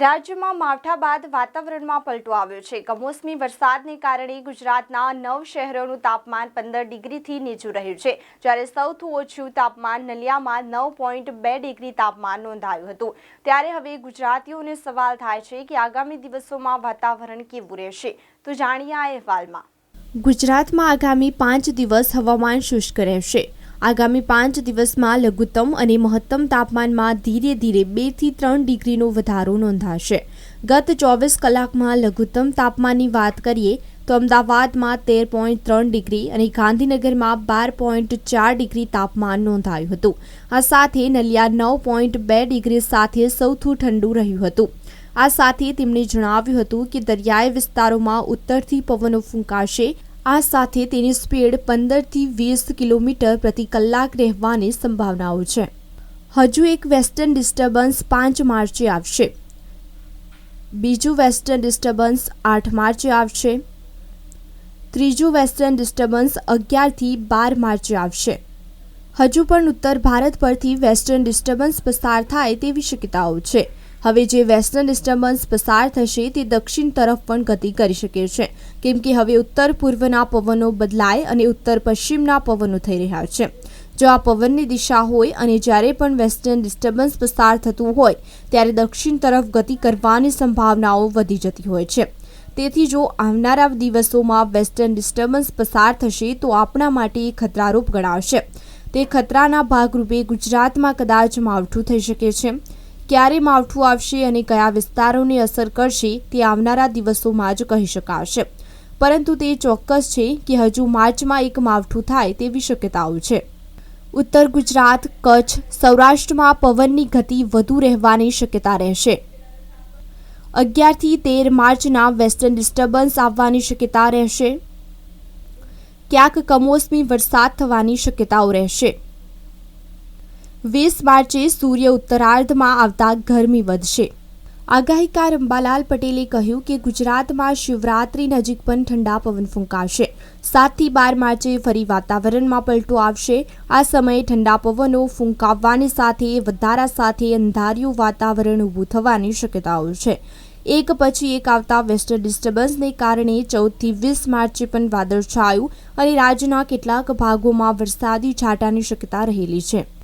રાજ્યમાં માવઠા બાદ વાતાવરણમાં પલટો આવ્યો છે. કમોસમી વરસાદને કારણે ગુજરાતના નવ શહેરોનું તાપમાન પંદર ડિગ્રીથી નીચું રહ્યું છે. જ્યારે સૌથી ઓછું તાપમાન નલિયામાં નવ પોઈન્ટ બે ડિગ્રી તાપમાન નોંધાયું હતું. ત્યારે હવે ગુજરાતીઓને સવાલ થાય છે કે આગામી દિવસોમાં વાતાવરણ કેવું રહેશે? તો જાણીએ આ અહેવાલમાં. ગુજરાતમાં આગામી પાંચ દિવસ હવામાન શુષ્ક રહેશે. આગામી પાંચ દિવસમાં લઘુત્તમ અને મહત્તમ તાપમાનમાં ધીરે ધીરે બેથી ત્રણ ડિગ્રીનો વધારો નોંધાશે. ગત ચોવીસ કલાકમાં લઘુત્તમ તાપમાનની વાત કરીએ તો અમદાવાદમાં તેર પોઈન્ટ ત્રણ ડિગ્રી અને ગાંધીનગરમાં બાર પોઈન્ટ ચાર ડિગ્રી તાપમાન નોંધાયું હતું. આ સાથે નલિયા નવ પોઈન્ટ બે ડિગ્રી સાથે સૌથી ઠંડુ રહ્યું હતું. આ સાથે તેમણે જણાવ્યું હતું કે દરિયાઈ વિસ્તારોમાં ઉત્તરથી પવનો ફૂંકાશે આ સાથે તેની સ્પીડ પંદરથી વીસ કિલોમીટર પ્રતિ કલાક રહેવાની સંભાવનાઓ છે. હજુ એક વેસ્ટર્ન ડિસ્ટર્બન્સ પાંચ માર્ચે આવશે. બીજું વેસ્ટર્ન ડિસ્ટર્બન્સ આઠ માર્ચે આવશે. ત્રીજું વેસ્ટર્ન ડિસ્ટર્બન્સ અગિયારથી બાર માર્ચે આવશે. હજુ પણ ઉત્તર ભારત પરથી વેસ્ટર્ન ડિસ્ટર્બન્સ પસાર થાય તેવી શક્યતાઓ છે. હવે જે વેસ્ટર્ન ડિસ્ટર્બન્સ પસાર થશે તે દક્ષિણ તરફ પણ ગતિ કરી શકે છે. કેમ કે હવે ઉત્તર પૂર્વના પવનો બદલાય અને ઉત્તર પશ્ચિમના પવનો થઈ રહ્યા છે. જો આ પવનની દિશા હોય અને જ્યારે પણ વેસ્ટર્ન ડિસ્ટર્બન્સ પસાર થતું હોય, ત્યારે દક્ષિણ તરફ ગતિ કરવાની સંભાવનાઓ વધી જતી હોય છે. તેથી જો આવનારા દિવસોમાં વેસ્ટર્ન ડિસ્ટર્બન્સ પસાર થશે, તો આપણા માટે એ ખતરારૂપ ગણાવશે તે ખતરાના ભાગરૂપે ગુજરાતમાં કદાચ માવઠું થઈ શકે છે. ક્યારે માવઠું આવશે અને કયા વિસ્તારોને અસર કરશે તે આવનારા દિવસોમાં જ કહી શકાશે. પરંતુ તે ચોક્કસ છે કે હજુ માર્ચમાં એક માવઠું થાય તેવી શક્યતાઓ છે. ઉત્તર ગુજરાત, કચ્છ, સૌરાષ્ટ્રમાં પવનની ગતિ વધુ રહેવાની શક્યતા રહેશે. અગિયારથી તેર માર્ચના વેસ્ટર્ન ડિસ્ટર્બન્સ આવવાની શક્યતા રહેશે. ક્યાંક કમોસમી વરસાદ થવાની શક્યતાઓ રહેશે. વીસ માર્ચે સૂર્ય ઉત્તરાર્ધમાં આવતા ગરમી વધશે. આગાહીકાર અંબાલાલ પટેલે કહ્યું કે ગુજરાતમાં શિવરાત્રી નજીક પણ ઠંડા પવન ફૂંકાશે. સાતથી બાર માર્ચે ફરી વાતાવરણમાં પલટો આવશે. આ સમયે ઠંડા પવનો ફૂંકાવવાની સાથે વધારા સાથે અંધારિયું વાતાવરણ ઊભું થવાની શક્યતાઓ છે. એક પછી એક આવતા વેસ્ટર્ન ડિસ્ટર્બન્સને કારણે ચૌદથી વીસ માર્ચે પણ વાદળછાયું અને રાજ્યના કેટલાક ભાગોમાં વરસાદી છાંટાની શક્યતા રહેલી છે.